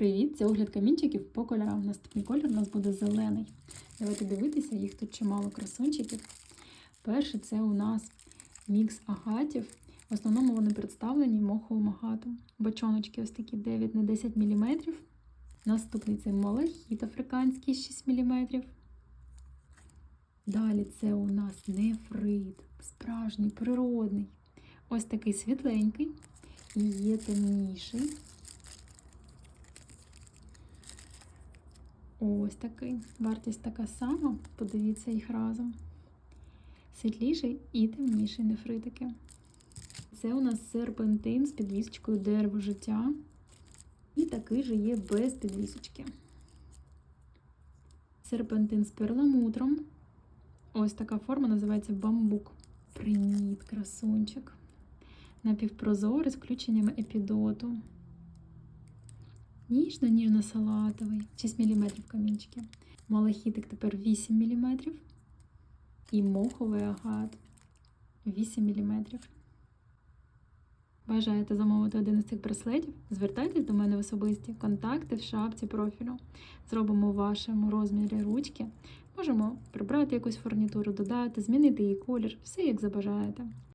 Привіт! Це огляд камінчиків по кольорам. Наступний колір у нас буде зелений. Давайте дивитися, їх тут чимало красунчиків. Перший це у нас мікс агатів. В основному вони представлені моховим агатом. Бочоночки ось такі 9 на 10 мм. Наступний це малахіт африканський 6 мм. Далі це у нас нефрит, справжній, природний. Ось такий світленький і є темніший. Ось такий. Вартість така сама. Подивіться їх разом. Світліший і темніший нефритики. Це у нас серпентин з підвісочкою дерево життя. І такий же є без підвісочки. Серпентин з перламутром. Ось така форма називається бамбук. Привіт, красунчик. Напівпрозорий з включеннями епідоту. Ніжно-ніжно-салатовий, 6 мм камінчики. Малахітик тепер 8 мм. І моховий агат 8 мм. Бажаєте замовити один із цих браслетів? Звертайтесь до мене в особисті контакти в шапці профілю. Зробимо в вашому розмірі ручки. Можемо прибрати якусь фурнітуру, додати, змінити її колір, все як забажаєте.